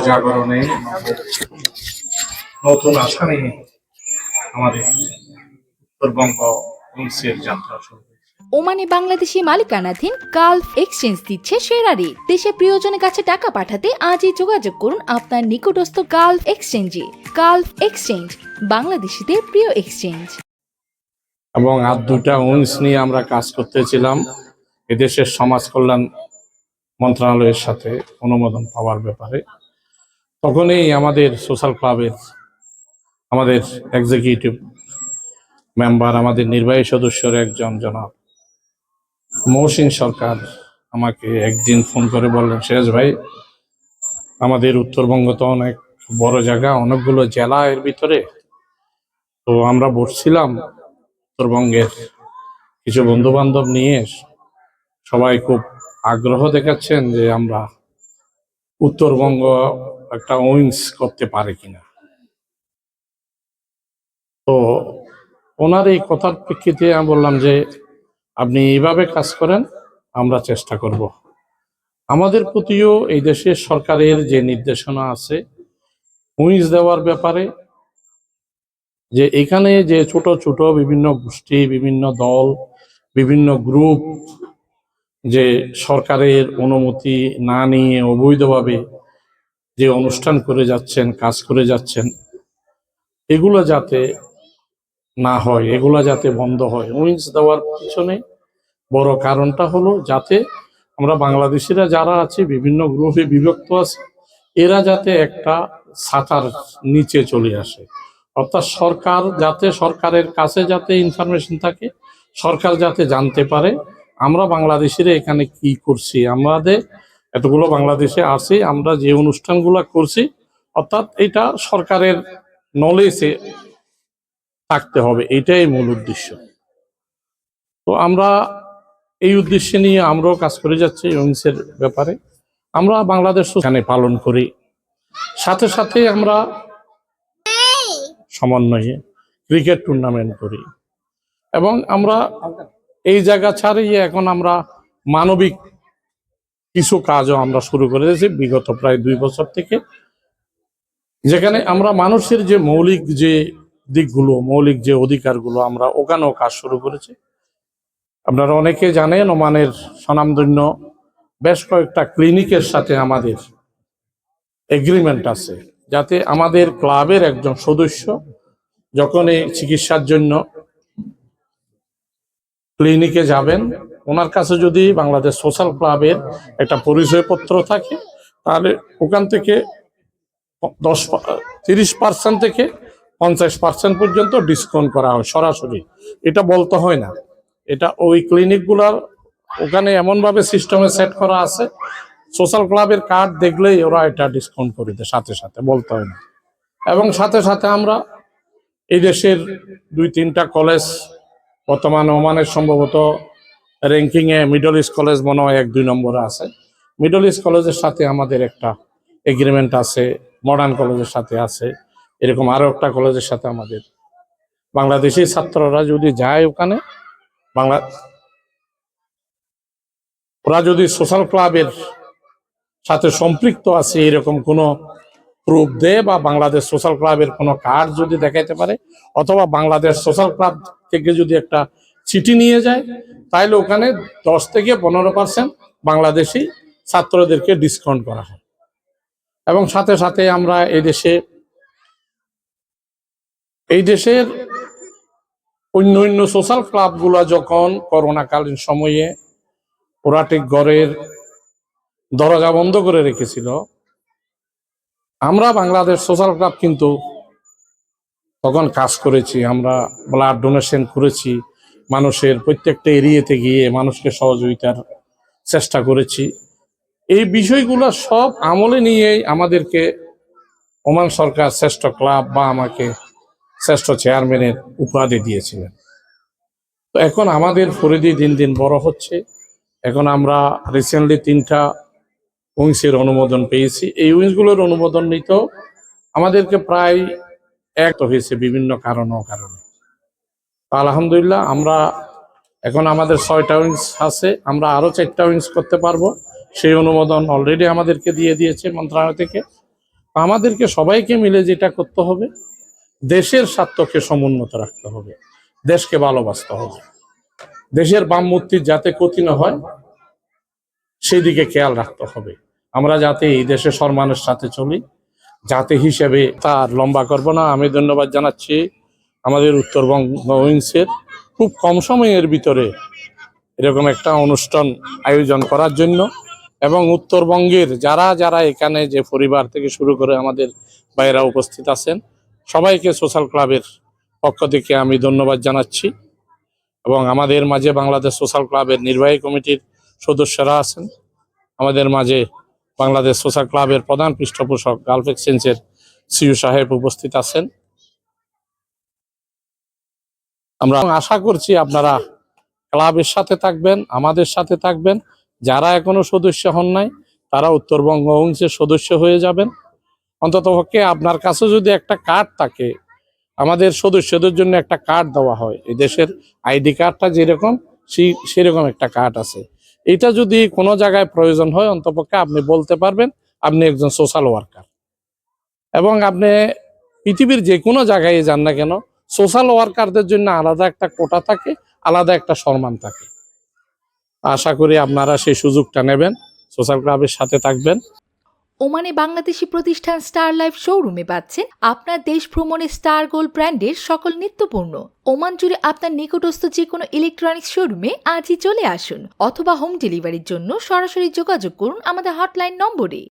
জাগরণে নতুন আশা নিয়ে আমাদের উত্তরবঙ্গ উইংসের যাত্রা শুরু ওমানে বাংলাদেশি মালিকানাধীন গালফ এক্সচেঞ্জ দিচ্ছে সেরা রেট দেশে প্রিয়জনের কাছে টাকা পাঠাতে আজই যোগাযোগ করুন আপনার নিকটস্থ গালফ এক্সচেঞ্জে। গালফ এক্সচেঞ্জ বাংলাদেশিদের প্রিয় এক্সচেঞ্জ। এবং আর দুটা উইংস নিয়ে আমরা কাজ করতেছিলাম। এদেশের সমাজ কল্যাণ মন্ত্রণালয়ের সাথে অনুমোদন পাওয়ার ব্যাপারে। তখনই আমাদের সোশ্যাল ক্লাবের আমাদের এক্সিকিউটিভ মেম্বার আমাদের নির্বাহী সদস্যর একজন জনাব মহসিন সরকার আমাকে একদিন ফোন করে বললেন সিরাজ ভাই, আমাদের উত্তরবঙ্গ তো অনেক বড় জায়গা, অনেকগুলো জেলা এর ভিতরে। তো আমরা বসছিলাম উত্তরবঙ্গের কিছু বন্ধু বান্ধব নিয়ে। সবাই খুব আগ্রহ দেখাচ্ছেন যে আমরা উত্তরবঙ্গ একটা উইংস করতে পারে কিনা। তো ওনার এই কথার প্রেক্ষিতে আমি বললাম যে, আপনি এইভাবে কাজ করেন, আমরা চেষ্টা করব। আমাদের প্রতিও এই দেশের সরকারের যে নির্দেশনা আছে উইংস দেওয়ার ব্যাপারে, যে এখানে যে ছোট ছোট বিভিন্ন গোষ্ঠী, বিভিন্ন দল, বিভিন্ন গ্রুপ যে সরকারের অনুমতি না নিয়ে অবৈধভাবে যে অনুষ্ঠান করে যাচ্ছেন, কাজ করে যাচ্ছেন, এগুলো যাতে না হয়, এগুলো যাতে বন্ধ হয়। উইংস দেওয়ার পিছনে বড় কারণটা হলো যাতে আমরা বাংলাদেশিরা যারা আছে, বিভিন্ন গ্রুপে বিভক্ত আছে, এরা যাতে একটা ছাতার নিচে চলে আসে। অর্থাৎ সরকার যাতে সরকারের কাছে যাতে ইনফরমেশন থাকে, সরকার যাতে জানতে পারে, আমরা বাংলাদেশিরা এখানে কি করছি, আমাদের এতগুলো বাংলাদেশে আছি আমরা যে অনুষ্ঠানগুলো করছি, অর্থাৎ এটা সরকারের নলেজে থাকতে হবে, এটাই মূল উদ্দেশ্য। তো আমরা এই উদ্দেশ্যে নিয়ে আমরাও কাজ করে যাচ্ছি ইউনিসের ব্যাপারে। আমরা বাংলাদেশ এখানে পালন করি। সাথে সাথে আমরা সমন্বয়ে ক্রিকেট টুর্নামেন্ট করি। এবং আমরা এই জায়গা ছাড়িয়ে এখন আমরা মানবিক কিছু কাজও আমরা শুরু করে দিয়েছি বিগত প্রায় দুই বছর থেকে। যেখানে আমরা মানুষের যে মৌলিক যে দিকগুলো, মৌলিক যে অধিকারগুলো, আমরা ওখানেও কাজ শুরু করেছি। আপনারা অনেকে জানেন ওমানের স্বনামধন্য বেশ কয়েকটা ক্লিনিকের সাথে আমাদের এগ্রিমেন্ট আছে, যাতে আমাদের ক্লাবের একজন সদস্য যখন এই চিকিৎসার জন্য ক্লিনিকে যাবেন ওনার কাছে যদি বাংলাদেশ সোশ্যাল ক্লাবের একটা পরিচয়পত্র থাকে, তাহলে ওখান থেকে দশ তিরিশ পার্সেন্ট থেকে পঞ্চাশ পার্সেন্ট পর্যন্ত ডিসকাউন্ট করা হয় সরাসরি। এটা বলতে হয় না। এটা ওই ক্লিনিকগুলার ওখানে এমনভাবে সিস্টেমে সেট করা আছে সোশ্যাল ক্লাবের কার্ড দেখলেই ওরা এটা ডিসকাউন্ট করে দেয় সাথে সাথে, বলতে হয় না। এবং সাথে সাথে আমরা এই দেশের দুই তিনটা কলেজ বর্তমানে ওমানের সম্ভবত র্যাঙ্কিংয়ে মিডল ইস্ট কলেজ মনে হয় এক, দুই নম্বরে আছে। মিডল ইস্ট কলেজের সাথে আমাদের একটা এগ্রিমেন্ট আছে মডার্ন কলেজের সাথে আছে, এরকম আরও একটা কলেজের সাথে আমাদের। বাংলাদেশি ছাত্ররা যদি যায় ওখানে, বাংলা ওরা যদি সোশ্যাল ক্লাবের সাথে সম্পৃক্ত আছে, এরকম কোনো প্রুফ দেয় বা বাংলাদেশ সোশ্যাল ক্লাবের কোনো কার্ড যদি দেখাইতে পারে, অথবা বাংলাদেশ সোশ্যাল ক্লাব থেকে যদি একটা চিঠি নিয়ে যায় তাহলে ওখানে দশ থেকে পনেরো পার্সেন্ট বাংলাদেশি ছাত্রদেরকে ডিসকাউন্ট করা হয়। এবং সাথে সাথে আমরা এই দেশে, এই দেশের অন্য অন্য সোশ্যাল ক্লাবগুলো যখন করোনাকালীন সময়ে ওরা ঠিক ঘরের দরজা বন্ধ করে রেখেছিল, আমরা বাংলাদেশ সোশ্যাল ক্লাব কিন্তু তখন কাজ করেছি, আমরা ব্লাড ডোনেশন করেছি মানুষের প্রত্যেকটা এরিয়াতে গিয়ে মানুষকে সহযোগিতার চেষ্টা করেছি। এই বিষয়গুলো সব আমলে নিয়েই আমাদেরকে ওমান সরকার শ্রেষ্ঠ ক্লাব বা আমাকে শ্রেষ্ঠ চেয়ারম্যানের উপাধি দিয়েছিলেন। তো এখন আমাদের পরিধি দিন দিন বড় হচ্ছে। এখন আমরা রিসেন্টলি তিনটা উইংসের অনুমোদন পেয়েছি। এই উইংসগুলোর অনুমোদন নিতেও আমাদেরকে প্রায় এক হয়েছে বিভিন্ন কারণ কারণে আলহামদুলিল্লাহ, আমরা এখন আমাদের ছয়টা উইংস আছে, আমরা আরও চারটা উইংস করতে পারব। সেই অনুমোদন অলরেডি আমাদেরকে দিয়ে দিয়েছে মন্ত্রণালয় থেকে। আমাদেরকে সবাইকে মিলে যেটা করতে হবে, দেশের স্বার্থকে সমুন্নত রাখতে হবে, দেশকে ভালোবাসতে হবে। দেশের বাম বামমূর্তির যাতে ক্ষতি না হয়, সেদিকে খেয়াল রাখতে হবে। আমরা যাতে এই দেশে সম্মানের সাথে চলি জাতি হিসেবে তার লম্বা করব না। আমি ধন্যবাদ জানাচ্ছি আমাদের উত্তরবঙ্গ উইংসের খুব কম সময়ের ভিতরে এরকম একটা অনুষ্ঠান আয়োজন করার জন্য এবং উত্তরবঙ্গের যারা যারা এখানে যে পরিবার থেকে শুরু করে আমাদের বাইরা উপস্থিত আছেন, সবাইকে সোশ্যাল ক্লাবের পক্ষ থেকে আমি ধন্যবাদ জানাচ্ছি এবং আমাদের মাঝে বাংলাদেশ সোশ্যাল ক্লাবের নির্বাহী কমিটির সদস্যরা আছেন। আমাদের মাঝে বাংলাদেশ সোশ্যাল ক্লাবের প্রধান পৃষ্ঠপোষক গালফ এক্সচেঞ্জের সিইও সাহেব উপস্থিত আছেন। আমরা আশা করছি আপনারা ক্লাবের সাথে থাকবেন, আমাদের সাথে থাকবেন। যারা এখনও সদস্য হন নাই, তারা উত্তরবঙ্গ অংশের সদস্য হয়ে যাবেন। অন্তত পক্ষে আপনার কাছে যদি একটা কার্ড থাকে, আমাদের সদস্যদের জন্য একটা কার্ড দেওয়া হয়। এই দেশের আইডি কার্ডটা যেরকম, সেই, সেরকম একটা কার্ড আছে। এটা যদি কোনো জায়গায় প্রয়োজন হয় অন্তপক্ষে আপনি বলতে পারবেন, আপনি একজন সোশ্যাল ওয়ার্কার এবং আপনি পৃথিবীর যে কোনো জায়গায় যান না কেন সোশ্যাল ওয়ার্কারদের জন্য আলাদা একটা কোটা থাকে, আলাদা একটা সম্মান থাকে। আশা করি আপনারা সেই সুযোগটা নেবেন সোশ্যাল ক্লাবের সাথে থাকবেন। ওমানে বাংলাদেশি প্রতিষ্ঠান স্টার লাইফ শোরুমে পাচ্ছেন আপনার দেশ ভ্রমণে স্টার গোল্ড ব্র্যান্ডের সকল নিত্যপূর্ণ। ওমান জুড়ে আপনার নিকটস্থ যে কোনো ইলেকট্রনিক্স শোরুমে আজই চলে আসুন, অথবা হোম ডেলিভারির জন্য সরাসরি যোগাযোগ করুন আমাদের হটলাইন নম্বরে।